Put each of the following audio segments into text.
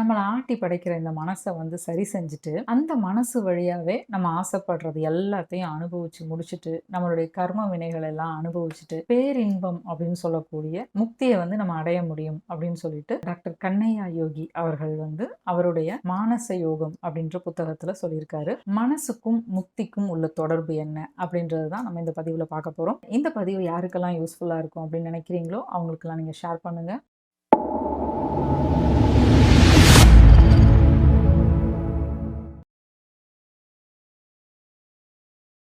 நம்மளை ஆட்டி படைக்கிற இந்த மனசை வந்து சரி செஞ்சுட்டு அந்த மனசு வழியாகவே நம்ம ஆசைப்படுறது எல்லாத்தையும் அனுபவிச்சு முடிச்சுட்டு நம்மளுடைய கர்ம வினைகள் எல்லாம் அனுபவிச்சுட்டு பேரின்பம் அப்படின்னு சொல்லக்கூடிய முக்தியை வந்து நம்ம அடைய முடியும் அப்படின்னு சொல்லிட்டு டாக்டர் கண்ணையா யோகி அவர்கள் வந்து அவருடைய மானச யோகம் அப்படின்ற புத்தகத்துல சொல்லியிருக்காரு. மனசுக்கும் முக்திக்கும் உள்ள தொடர்பு என்ன அப்படின்றது தான் நம்ம இந்த பதிவில் பார்க்க போகிறோம் இந்த பதிவு யாருக்கெல்லாம் யூஸ்ஃபுல்லாக இருக்கும் அப்படின்னு நினைக்கிறீங்களோ அவங்களுக்கெல்லாம் நீங்கள் ஷேர் பண்ணுங்கள்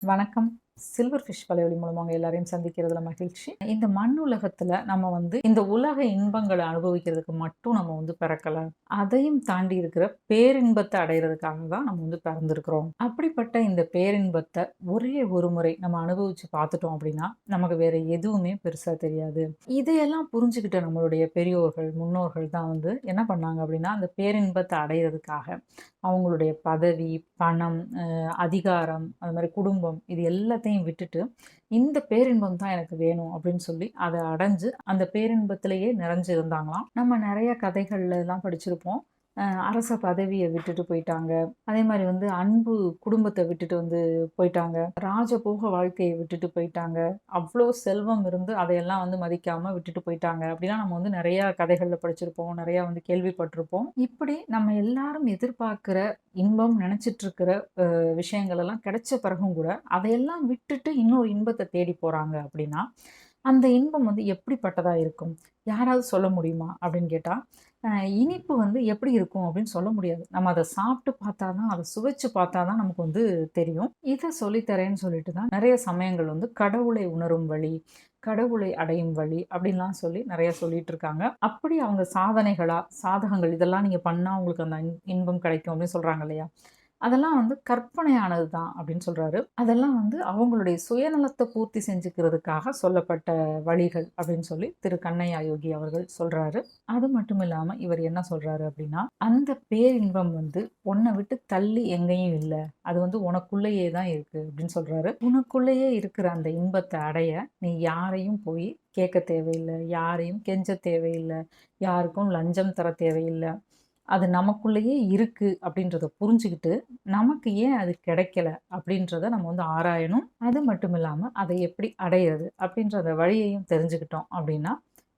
வணக்கம். சில்வர் ஃபிஷ் வலைவலி மூலமாக எல்லாரையும் சந்திக்கிறதுல மகிழ்ச்சி. இந்த மண் உலகத்துல நம்ம வந்து இந்த உலக இன்பங்களை அனுபவிக்கிறதுக்கு மட்டும் நம்ம வந்து பிறக்கல. அதையும் தாண்டி இருக்கிற பேரின்பத்தை அடையிறதுக்காக தான் நம்ம வந்து பிறந்திருக்கிறோம். அப்படிப்பட்ட இந்த பேரின்பத்தை ஒரே ஒரு முறை நம்ம அனுபவிச்சு பார்த்துட்டோம் அப்படின்னா நமக்கு வேற எதுவுமே பெருசா தெரியாது. இதையெல்லாம் புரிஞ்சுக்கிட்ட நம்மளுடைய பெரியோர்கள் முன்னோர்கள் தான் வந்து என்ன பண்ணாங்க அப்படின்னா அந்த பேரின்பத்தை அடையிறதுக்காக அவங்களுடைய பதவி பணம் அதிகாரம் அது மாதிரி குடும்பம் இது எல்லாத்தையும் விட்டுட்டு இந்த பேரின்பம் தான் எனக்கு வேணும் அப்படின்னு சொல்லி அதை அடைஞ்சு அந்த பேரின்பத்திலேயே நிறைஞ்சு இருந்தாங்களாம் நம்ம நிறைய கதைகள்ல எல்லாம் படிச்சிருப்போம். அரச பதவியை விட்டுட்டு போயிட்டாங்க. அதே மாதிரி வந்து அன்பு குடும்பத்தை விட்டுட்டு வந்து போயிட்டாங்க. ராஜபோக வாழ்க்கையை விட்டுட்டு போயிட்டாங்க. அவ்வளோ செல்வம் இருந்து அதையெல்லாம் வந்து மதிக்காமல் விட்டுட்டு போயிட்டாங்க. அப்படிலாம் நம்ம வந்து நிறைய கதைகளில் படிச்சிருப்போம். நிறைய வந்து கேள்விப்பட்டிருப்போம். இப்படி நம்ம எல்லாரும் எதிர்பார்க்குற இன்பம் நினச்சிட்டு இருக்கிற விஷயங்கள் எல்லாம் கிடைச்ச பிறகும் கூட அதையெல்லாம் விட்டுட்டு இன்னொரு இன்பத்தை தேடி போகிறாங்க அப்படின்னா அந்த இன்பம் வந்து எப்படிப்பட்டதாக இருக்கும்? யாராவது சொல்ல முடியுமா? அப்படின்னு கேட்டால் இனிப்பு வந்து எப்படி இருக்கும் அப்படின்னு சொல்ல முடியாது. நம்ம அதை சாப்பிட்டு பார்த்தா தான் அதை சுவைச்சு பார்த்தா தான் நமக்கு வந்து தெரியும். இதை சொல்லித்தரேன்னு சொல்லிட்டு தான் நிறைய சமயங்கள் வந்து கடவுளை உணரும் வழி கடவுளை அடையும் வழி அப்படின்லாம் சொல்லி நிறைய சொல்லிட்டு இருக்காங்க. அப்படி அவங்க சாதனைகளா சாதகங்கள் இதெல்லாம் நீங்கள் பண்ணால் உங்களுக்கு அந்த இன்- இன்பம் கிடைக்கும் அப்படின்னு சொல்கிறாங்க இல்லையா? அதெல்லாம் வந்து கற்பனையானது தான் அப்படின்னு சொல்கிறாரு அதெல்லாம் வந்து அவங்களுடைய சுயநலத்தை பூர்த்தி செஞ்சுக்கிறதுக்காக சொல்லப்பட்ட வழிகள் அப்படின்னு சொல்லி திரு கண்ணையா யோகி அவர்கள் சொல்கிறாரு அது மட்டும் இல்லாமல் இவர் என்ன சொல்கிறாரு அப்படின்னா அந்த பேரின்பம் வந்து உன்னை விட்டு தள்ளி எங்கேயும் இல்லை. அது வந்து உனக்குள்ளேயே தான் இருக்குது அப்படின்னு சொல்கிறாரு உனக்குள்ளேயே இருக்கிற அந்த இன்பத்தை அடைய நீ யாரையும் போய் கேட்க தேவையில்லை. யாரையும் கெஞ்ச தேவையில்லை. யாருக்கும் லஞ்சம் தர தேவையில்லை. அது நமக்குள்ளேயே இருக்குது அப்படின்றத புரிஞ்சுக்கிட்டு நமக்கு ஏன் அது கிடைக்கல அப்படின்றத நம்ம வந்து ஆராயணும். அது மட்டும் இல்லாமல் அதை எப்படி அடையிறது அப்படின்ற அந்த வழியையும் தெரிஞ்சுக்கிட்டோம் அப்படின்னா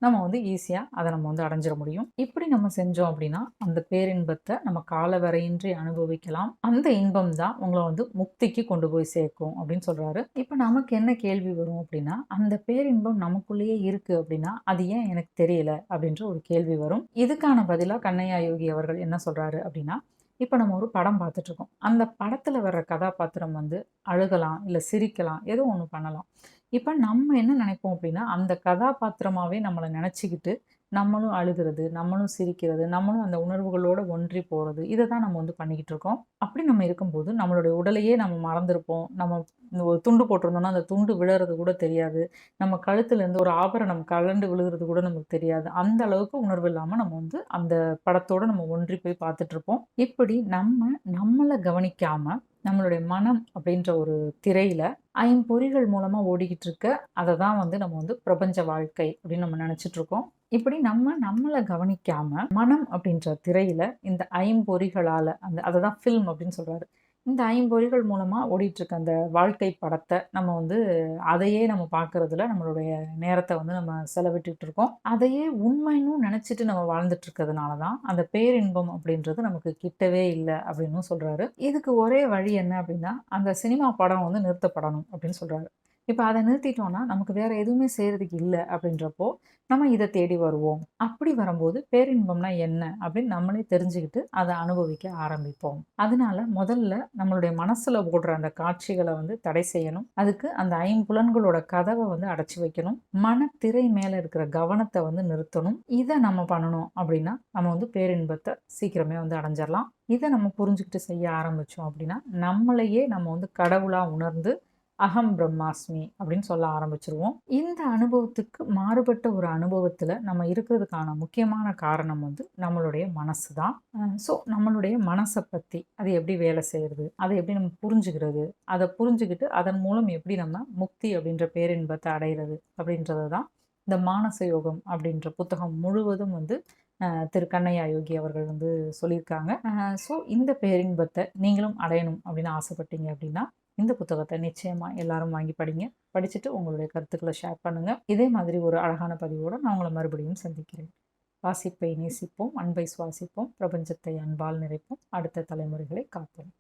நம்ம வந்து ஈஸியாக அதை நம்ம வந்து அடைஞ்சிட முடியும். இப்படி நம்ம செஞ்சோம் அப்படின்னா அந்த பேரின்பத்தை நம்ம காலவரையின்றி அனுபவிக்கலாம். அந்த இன்பம் தான் உங்களை வந்து முக்திக்கு கொண்டு போய் சேர்க்கும் அப்படின்னு சொல்கிறாரு இப்போ நமக்கு என்ன கேள்வி வரும் அப்படின்னா அந்த பேரின்பம் நமக்குள்ளேயே இருக்குது அப்படின்னா அது ஏன் எனக்கு தெரியல அப்படின்ற ஒரு கேள்வி வரும். இதுக்கான பதிலாக கண்ணையா யோகி அவர்கள் என்ன சொல்கிறாரு அப்படின்னா இப்போ நம்ம ஒரு படம் பார்த்துட்ருக்கோம் அந்த படத்தில் வர்ற கதாபாத்திரம் வந்து அழுகலாம் இல்லை சிரிக்கலாம் ஏதோ ஒன்று பண்ணலாம். இப்போ நம்ம என்ன நினைப்போம் அப்படின்னா அந்த கதாபாத்திரமாகவே நம்மளை நினச்சிக்கிட்டு நம்மளும் அழுகிறது நம்மளும் சிரிக்கிறது நம்மளும் அந்த உணர்வுகளோட ஒன்றி போகிறது இதை தான் நம்ம வந்து பண்ணிக்கிட்டு இருக்கோம். அப்படி நம்ம இருக்கும்போது நம்மளுடைய உடலையே நம்ம மறந்துருப்போம். நம்ம ஒரு துண்டு போட்டிருந்தோம்னா அந்த துண்டு விழுறது கூட தெரியாது. நம்ம கழுத்துலேருந்து ஒரு ஆபரணம் கலண்டு விழுகிறது கூட நமக்கு தெரியாது. அந்த அளவுக்கு உணர்வு இல்லாமல் நம்ம வந்து அந்த படத்தோடு நம்ம ஒன்றி போய் பார்த்துட்ருப்போம் இப்படி நம்ம நம்மளை கவனிக்காமல் நம்மளுடைய மனம் அப்படின்ற ஒரு திரையில ஐம்பொறிகள் மூலமா ஓடிக்கிட்டு இருக்க அதை தான் வந்து நம்ம வந்து பிரபஞ்ச வாழ்க்கை அப்படின்னு நம்ம நினைச்சிட்டு இருக்கோம் இப்படி நம்ம நம்மளை கவனிக்காம மனம் அப்படின்ற திரையில இந்த ஐம்பொறிகளால அந்த அதை தான் ஃபில்ம் அப்படின்னு சொல்றாரு. இந்த ஐம்பொறிகள் மூலமாக ஓடிட்டுருக்க அந்த வாழ்க்கை படத்தை நம்ம வந்து அதையே நம்ம பார்க்கறதுல நம்மளுடைய நேரத்தை வந்து நம்ம செலவிட்டுட்டு இருக்கோம் அதையே உண்மைன்னு நினச்சிட்டு நம்ம வாழ்ந்துட்டு இருக்கிறதுனால தான் அந்த பேரின்பம் அப்படின்றது நமக்கு கிட்டவே இல்லை அப்படின்னு சொல்கிறாரு இதுக்கு ஒரே வழி என்ன அப்படின்னா அந்த சினிமா படம் வந்து நிறுத்தப்படணும் அப்படின்னு சொல்கிறாரு இப்போ அதை நிறுத்திட்டோம்னா நமக்கு வேற எதுவுமே செய்யறதுக்கு இல்லை அப்படின்றப்போ நம்ம இதை தேடி வருவோம். அப்படி வரும்போது பேரின்பம்னா என்ன அப்படின்னு நம்மளே தெரிஞ்சுக்கிட்டு அதை அனுபவிக்க ஆரம்பிப்போம். அதனால முதல்ல நம்மளுடைய மனசுல ஓடுற அந்த காட்சிகளை வந்து தடை செய்யணும். அதுக்கு அந்த ஐம்புலன்களோட கதவை வந்து அடைச்சி வைக்கணும். மனத்திரை மேல இருக்கிற கவனத்தை வந்து நிறுத்தணும். இதை நம்ம பண்ணணும் அப்படின்னா நம்ம வந்து பேரின்பத்தை சீக்கிரமே வந்து அடைஞ்சிடலாம் இதை நம்ம புரிஞ்சுக்கிட்டு செய்ய ஆரம்பிச்சோம் அப்படின்னா நம்மளையே நம்ம வந்து கடவுளா உணர்ந்து அகம் பிரம்மாஸ்மி அப்படின்னு சொல்ல ஆரம்பிச்சிருவோம். இந்த அனுபவத்துக்கு மாறுபட்ட ஒரு அனுபவத்தில் நம்ம இருக்கிறதுக்கான முக்கியமான காரணம் வந்து நம்மளுடைய மனசு தான். ஸோ நம்மளுடைய மனசை பற்றி அது எப்படி வேலை செய்கிறது அதை எப்படி நம்ம புரிஞ்சுக்கிறது அதை புரிஞ்சுக்கிட்டு அதன் மூலம் எப்படி நம்ம முக்தி அப்படின்ற பேரின்பத்தை அடைகிறது அப்படின்றது தான் இந்த மானச யோகம் அப்படின்ற புத்தகம் முழுவதும் வந்து திரு கண்ணையா யோகி அவர்கள் வந்து சொல்லியிருக்காங்க. ஸோ இந்த பேரின்பத்தை நீங்களும் அடையணும் அப்படின்னு ஆசைப்பட்டீங்க அப்படின்னா இந்த புத்தகத்தை நிச்சயமா எல்லாரும் வாங்கி படிங்க. படிச்சுட்டு உங்களுடைய கருத்துக்களை ஷேர் பண்ணுங்க. இதே மாதிரி ஒரு அழகான பதிவோடு நான் உங்களை மறுபடியும் சந்திக்கிறேன். வாசிப்பை நேசிப்போம் அன்பை சுவாசிப்போம் பிரபஞ்சத்தை அன்பால் நிறைப்போம். அடுத்த தலைமுறைகளை காப்போம்.